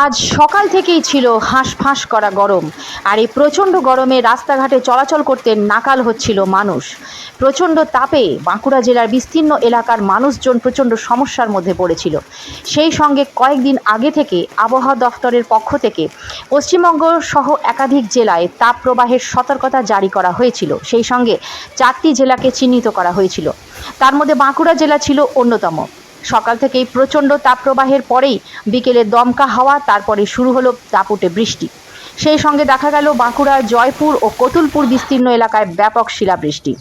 আজ সকাল থেকেই ছিল হাঁসফাঁস করা গরম। আর এই প্রচণ্ড গরমে রাস্তাঘাটে চলাচল করতে নাকাল হচ্ছিল মানুষ। প্রচণ্ড তাপে বাঁকুড়া জেলার বিস্তীর্ণ এলাকার মানুষজন প্রচণ্ড সমস্যার মধ্যে পড়েছিল। সেই সঙ্গে কয়েকদিন আগে থেকে আবহাওয়া দফতরের পক্ষ থেকে পশ্চিমবঙ্গ সহ একাধিক জেলায় তাপ প্রবাহের সতর্কতা জারি করা হয়েছিল। সেই সঙ্গে চারটি জেলাকে চিহ্নিত করা হয়েছিল। তার মধ্যে বাঁকুড়া জেলা ছিল অন্যতম। সকাল থেকেই প্রচণ্ড তাপপ্রবাহের পরেই বিকেলে দমকা হাওয়া, তারপরে শুরু হলো দাপুটে বৃষ্টি। সেই সঙ্গে দেখা গেল বাঁকুড়া, জয়পুর ও কতুলপুর বিস্তীর্ণ এলাকায় ব্যাপক শিলাবৃষ্টি।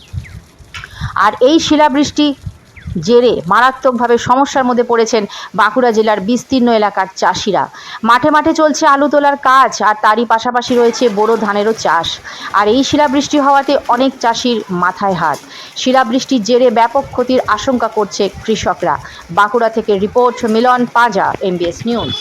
আর এই শিলাবৃষ্টি জেরে মারাত্মকভাবে সমস্যার মধ্যে পড়েছেন বাঁকুড়া জেলার বিস্তীর্ণ এলাকার চাষিরা। মাঠে মাঠে চলছে আলু তোলার কাজ, আর তারই পাশাপাশি রয়েছে বোরো ধানেরও চাষ। আর এই শিলাবৃষ্টি হওয়াতে অনেক চাষির মাথায় হাত। শিলাবৃষ্টির জেরে ব্যাপক ক্ষতির আশঙ্কা করছে কৃষকরা। বাঁকুড়া থেকে report, Milan Paja, MBS news.